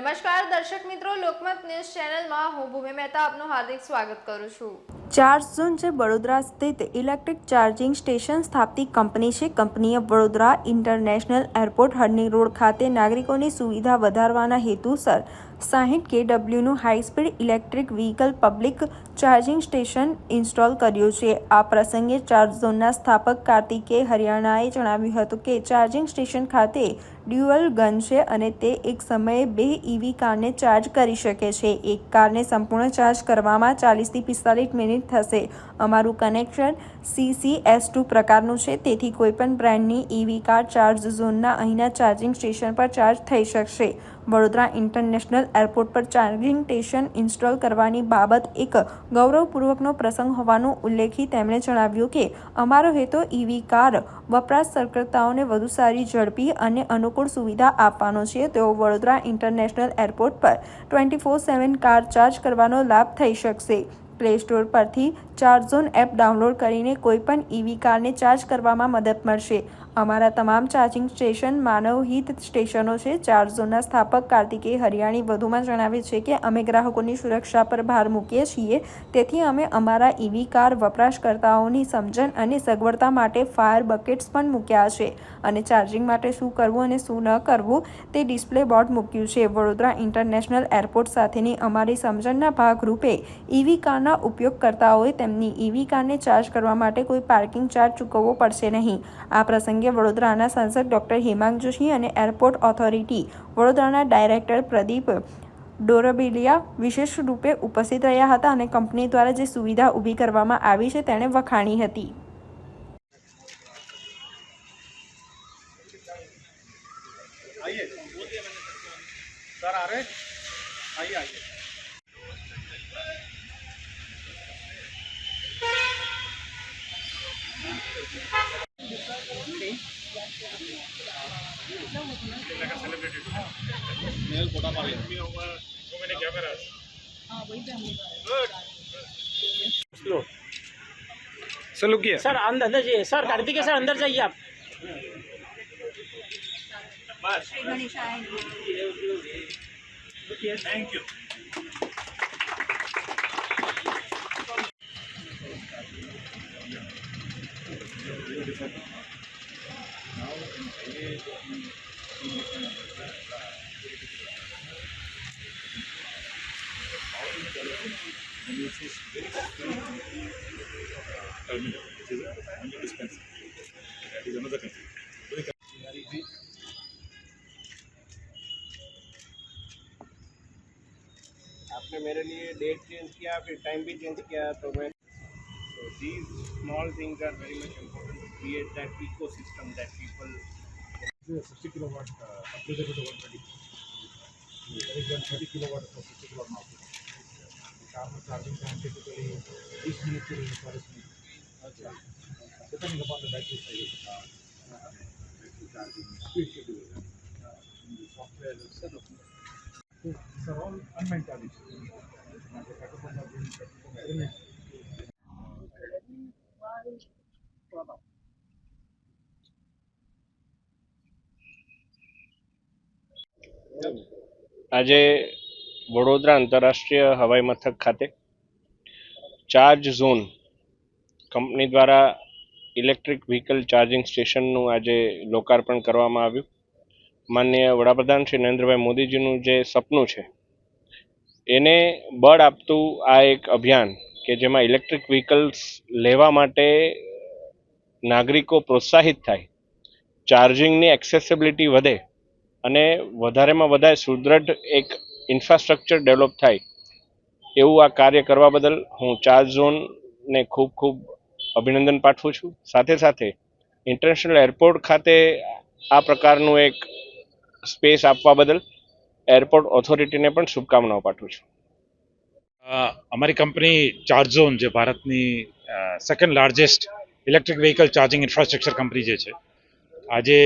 નમસ્કાર, દર્શક મિત્રો, લોકમત ન્યૂઝ ચેનલમાં હું ભૂમિ મહેતા આપનું હાર્દિક સ્વાગત કરું છું. ચાર્જ ઝોન જે વડોદરા સ્થિત ઇલેક્ટ્રિક ચાર્જિંગ સ્ટેશન સ્થાપતી કંપની છે. કંપનીએ વડોદરા ઇન્ટરનેશનલ એરપોર્ટ હર્નિંગ રોડ ખાતે નાગરિકોની સુવિધા વધારવાના હેતુસર સાહીઠ કેડબ્લ્યુનું high speed electric vehicle public charging station install કર્યું છે. આ પ્રસંગે ચાર્જ ઝોનના સ્થાપક કાર્તિકે હરિયાણાએ જણાવ્યું હતું કે ચાર્જિંગ સ્ટેશન ખાતે ડ્યુઅલ ગન છે અને તે એક સમયે બે ઇવી કારને ચાર્જ કરી શકે છે. એક કારને સંપૂર્ણ ચાર્જ કરવામાં ચાલીસથી પિસ્તાલીસ મિનિટ થશે. અમારું કનેક્શન સીસી એસ ટુ પ્રકારનું છે. તેથી કોઈપણ બ્રાન્ડની ઇવી કાર ચાર્જ ઝોનના અહીંના ચાર્જિંગ સ્ટેશન પર ચાર્જ થઈ શકશે. વડોદરા ઇન્ટરનેશનલ એરપોર્ટ પર ચાર્જિંગ સ્ટેશન ઇન્સ્ટોલ કરવાની બાબત એક ગૌરવપૂર્વકનો પ્રસંગ હોવાનું ઉલ્લેખી તેમણે જણાવ્યું કે, અમારો હેતુ ઇવી કાર વપરાશકર્તાઓને વધુ સારી ઝડપી અને અનુકૂળ સુવિધા આપવાનો છે. તેઓ વડોદરા ઇન્ટરનેશનલ એરપોર્ટ પર twenty four seven car charge કરવાનો લાભ થઈ શકશે. પ્લે સ્ટોર પરથી ચાર્જ ઝોન એપ ડાઉનલોડ કરીને કોઈપણ ઇવી કારને ચાર્જ કરવામાં મદદ મળશે. અમારા તમામ ચાર્જિંગ સ્ટેશન માનવહિત સ્ટેશનો છે. ચાર્જોના સ્થાપક કાર્તિકેય હરિયાણી વધુમાં જણાવે છે કે, અમે ગ્રાહકોની સુરક્ષા પર ભાર મૂકીએ છીએ. તેથી અમે અમારા ઇવી કાર વપરાશકર્તાઓની સમજણ અને સગવડતા માટે ફાયર બકેટ્સ પણ મૂક્યા છે. અને ચાર્જિંગ માટે શું કરવું અને શું ન કરવું તે ડિસ્પ્લે બોર્ડ મૂક્યું છે. વડોદરા ઇન્ટરનેશનલ એરપોર્ટ સાથેની અમારી સમજણના ભાગરૂપે ઇવી કારના ઉપયોગકર્તાઓએ તેમની ઇવી કારને ચાર્જ કરવા માટે કોઈ પાર્કિંગ ચાર્જ ચૂકવવો પડશે નહીં. આ પ્રસંગે વડોદરાના સાંસદ ડોક્ટર હેમાંગ જોશી અને એરપોર્ટ ઓથોરિટી વડોદરાના ડાયરેક્ટર પ્રદીપ ડોરબેલિયા વિશેષ રૂપે ઉપસ્થિત રહ્યા હતા અને કંપની દ્વારા જે સુવિધા ઊભી કરવામાં આવી છે તેણે વખાણી હતી आइए सर आ रहे हैं? आइए like हाँ वही पे गुड लो सर सर अंदर अंदर जाइए सर कार्तिक सर, अंदर जाइए आप बस थैंक यू Thank you. आपने मेरे लिए डेट चेंज किया, फिर टाइम भी चेंज किया तो मैं तो these small things are very much important create that ecosystem that people a 60 kilowatt uh, upgraded to 120. There is one 30 kilowatt for 60 kilowatt now. The car charging time typically 20 minute to 40 minutes. Depending upon the battery size of the car, uh, charging speed schedule, uh, the software. So these are all unmanned charging આજે વડોદરા આંતરરાષ્ટ્રીય હવાઈ મથક ખાતે charge zone company દ્વારા electric vehicle charging સ્ટેશનનું આજે લોકાર્પણ કરવામાં આવ્યું. માન્ય વડાપ્રધાન શ્રી નરેન્દ્રભાઈ મોદીજીનું જે સપનું છે, એને બળ આપતું આ એક અભિયાન કે જેમાં ઇલેક્ટ્રિક વ્હીકલ્સ લેવા માટે નાગરિકો પ્રોત્સાહિત થાય, ચાર્જિંગની એક્સેસિબિલિટી વધે અને વધારેમાં વધારે સુદૃઢ એક ઇન્ફ્રાસ્ટ્રક્ચર ડેવલપ થાય, એવું આ કાર્ય કરવા બદલ હું ચાર ઝોનને ખૂબ ખૂબ અભિનંદન પાઠવું છું. સાથે સાથે ઇન્ટરનેશનલ એરપોર્ટ ખાતે આ પ્રકારનું એક સ્પેસ આપવા બદલ એરપોર્ટ ઓથોરિટીને પણ શુભકામનાઓ પાઠવું છું. અમારી કંપની ચાર ઝોન જે ભારતની second largest electric vehicle charging infrastructure company જે છે. આજે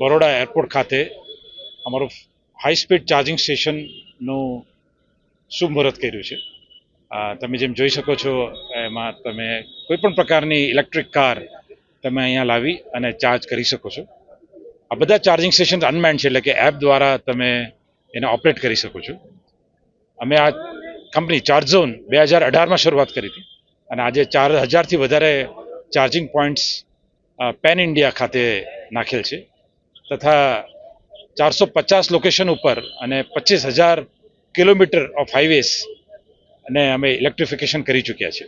બરોડા એરપોર્ટ ખાતે અમારું હાઈ સ્પીડ ચાર્જિંગ સ્ટેશનનું શુભમુહૂર્ત કર્યું છે. તમે જેમ જોઈ શકો છો, એમાં તમે કોઈપણ પ્રકારની ઇલેક્ટ્રિક કાર તમે અહીંયા લાવી અને ચાર્જ કરી શકો છો. આ બધા ચાર્જિંગ સ્ટેશન અનમેન્ડ છે, એટલે કે એપ દ્વારા તમે એને ઓપરેટ કરી શકો છો. અમે આ કંપની ચાર્જઝોન બે હજાર અઢારમાં શરૂઆત કરી હતી અને આજે ચાર હજારથી વધારે ચાર્જિંગ પોઈન્ટ્સ પેન ઇન્ડિયા ખાતે નાખેલ છે. તથા ચારસો પચાસ લોકેશન ઉપર અને પચીસ હજાર કિલોમીટર ઓફ હાઈવેસ અને અમે ઇલેક્ટ્રિફિકેશન કરી ચૂક્યા છે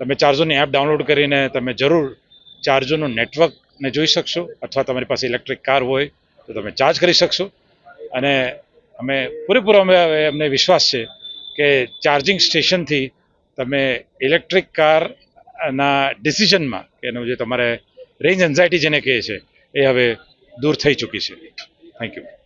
તમે ચાર્જોની એપ ડાઉનલોડ કરીને તમે જરૂર ચાર્જોનું નેટવર્કને જોઈ શકશો અથવા તમારી પાસે ઇલેક્ટ્રિક કાર હોય તો તમે ચાર્જ કરી શકશો. અને અમે પૂરેપૂરો અમે અમને વિશ્વાસ છે કે ચાર્જિંગ સ્ટેશનથી તમે ઇલેક્ટ્રિક કારના ડિસિઝનમાં કે એનું જે તમારે રેન્જ એન્ઝાયટી જેને કહે છે એ હવે દૂર થઈ ચૂકી છે. Thank you.